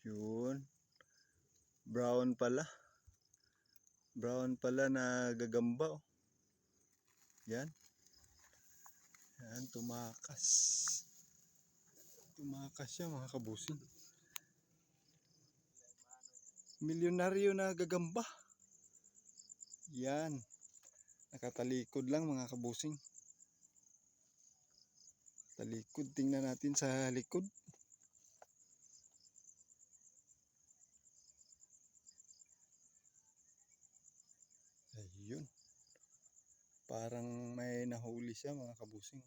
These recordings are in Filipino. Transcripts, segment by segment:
Yun. Brown pala. Brown pala na gagamba. Oh. Yan. Yan, tumakas. Tumakas siya mga kabusing. Milyonaryo na gagamba. Yan. Nakatalikod lang mga kabusing. Talikod. Tingnan natin sa likod. Ayun. Parang may nahuli siya mga kabusing.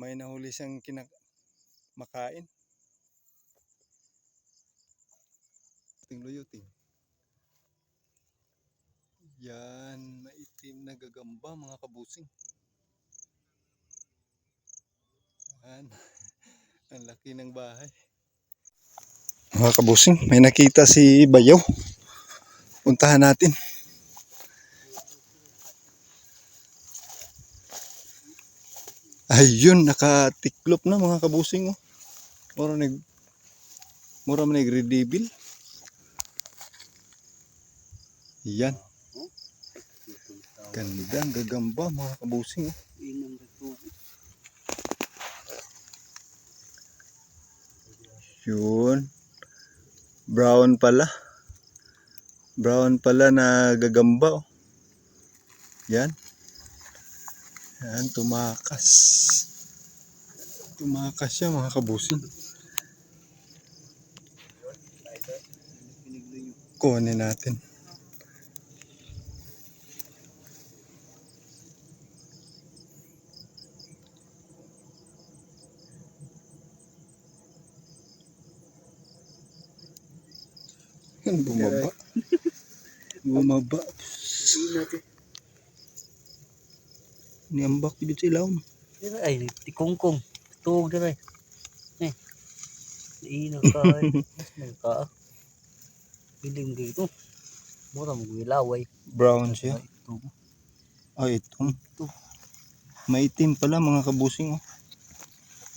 May nahuli siyang kinak makain. Ting. Yan, maitim na gagamba mga kabusing. Yan. Ang laki ng bahay. Mga kabusing, may nakita si Bayaw. Puntahan natin. Ayun, nakatiklop na mga kabusing. Oh. Mura nag Mura man nagre-reveal. Yan. Ganda, ang gagamba mga kabusing. Oh. Yun. Brown pala. Brown pala na gagamba. Oh. Yan. Yan, tumakas. Tumakas siya mga yung Kunin natin. Yan, bumaba. Bumaba. Niambak dito sa ilaw. Dira ay tikungkong. Tuog dira. Eh. Ina ka. ay. Ka. Piling dito. Mura mo gilaway. Brown siya. Ito. Ay, ito. Ito. Maitim pala mga kabusing.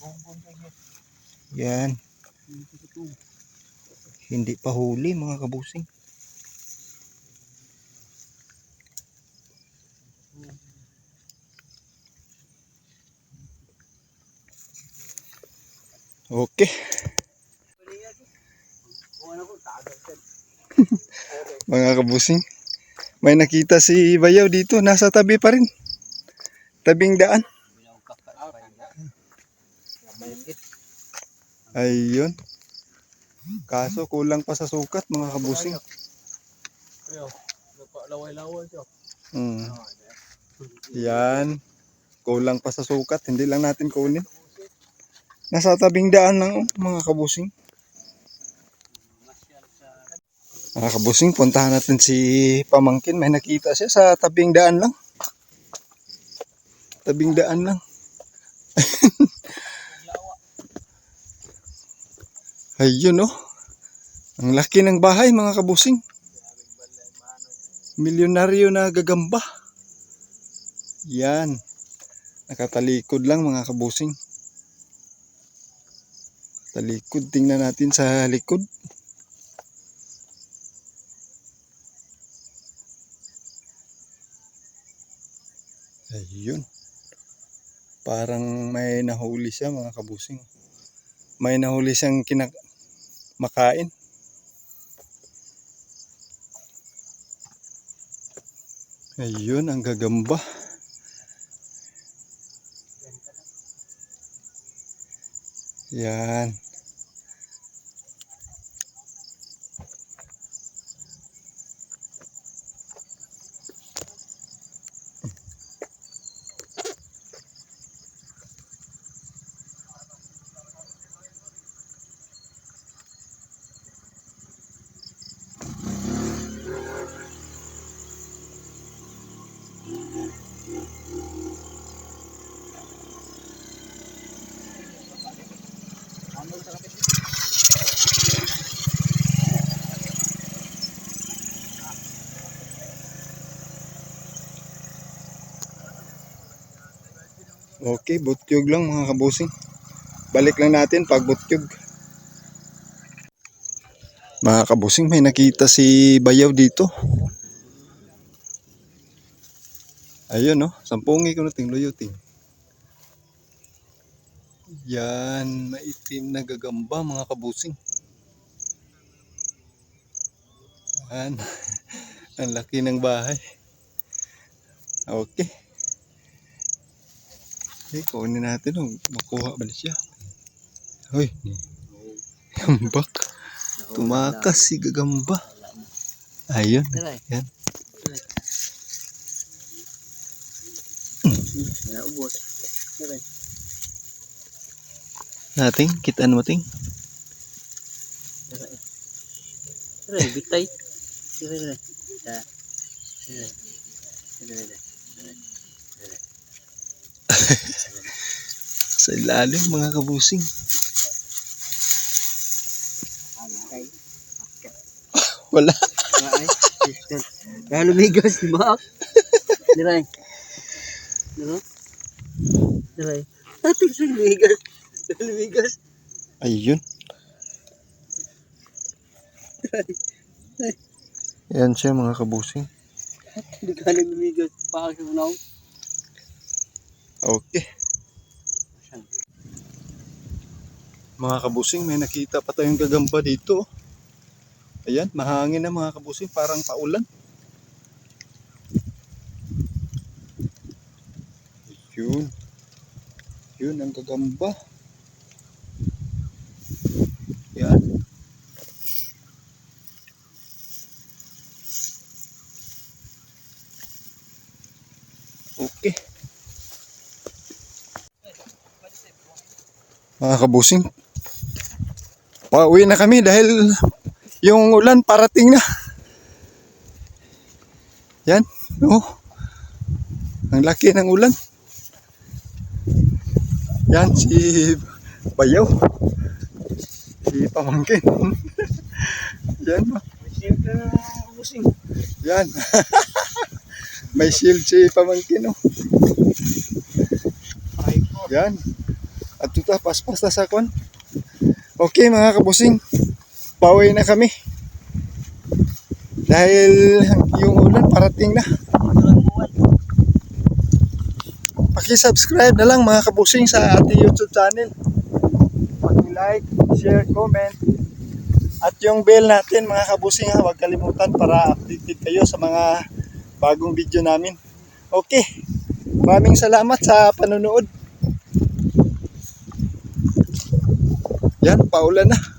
Oh. Kaya. Yan. Hindi pa huli mga kabusing. Okay. Mga kabusing. May nakita si Bayaw dito. Nasa tabi pa rin. Tabing daan. Ayun. Kaso kulang pa sa sukat mga kabusing. Hmm. Yan. Kulang pa sa sukat. Hindi lang natin kunin. Nasa tabing daan lang oh, mga kabusing. Mga kabusing, puntahan natin si Pamangkin. May nakita siya sa tabing daan lang. Tabing daan lang. Ayun oh. Ang laki ng bahay mga kabusing. Milyonaryo na gagamba. Yan. Nakatalikod lang mga kabusing. Talikod. Tingnan natin sa likod. Ayun. Parang may nahuli siya mga kabusing. May nahuli siyang kinak makain. Ayun, ang gagamba. Yan. Okay, butyog lang mga kabusing. Balik lang natin pag butyog. Mga kabusing, may nakita si Bayaw dito. Ayun, no? Sampungi ko nating luyuting. Yan, maitim na gagamba, mga kabusing. Yan. Ang laki ng bahay. Okay. Okay, kunin natin. Oh. Makuha ba siya? Hoy, gambak. Tumakas si gagamba. Ayun. Eh. Yan. Eh. Nating, kitaan mo ting. Eh. Eh, bitay. Tara. Tara. Tara. Tara tara. Sa ilalim mga kabusing. Wala. Kaya lumigas si Mac. Diray. Diray. Diray. Ate sa lumigas. Lumigas. Ayun. Yan siya mga kabusing. Hindi ka lumigas. Pakak sa unaw. Okay. Mga kabusing, may nakita pa tayong gagamba dito. Ayan, mahangin na mga kabusing, parang paulan. Yun. Yun ang gagamba. Yan. Okay. Mga kabusing, pauwi na kami dahil yung ulan parating na. Yan, oh. Ang laki ng ulan. Yan, si Bayaw. Si Pamangkin. Yan, oh. Na busing. yan. May shield si Pamangkin, oh. Yan. At ito, paspas na sa kon. Okay mga kabusing, pauwi na kami. Dahil yung ulan parating na. Paki-subscribe na lang mga kabusing sa ating YouTube channel. Paki-like, share, comment. At yung bell natin mga kabusing ha, huwag kalimutan para updated kayo sa mga bagong video namin. Okay. Maraming salamat sa panonood. Yan, paulan na.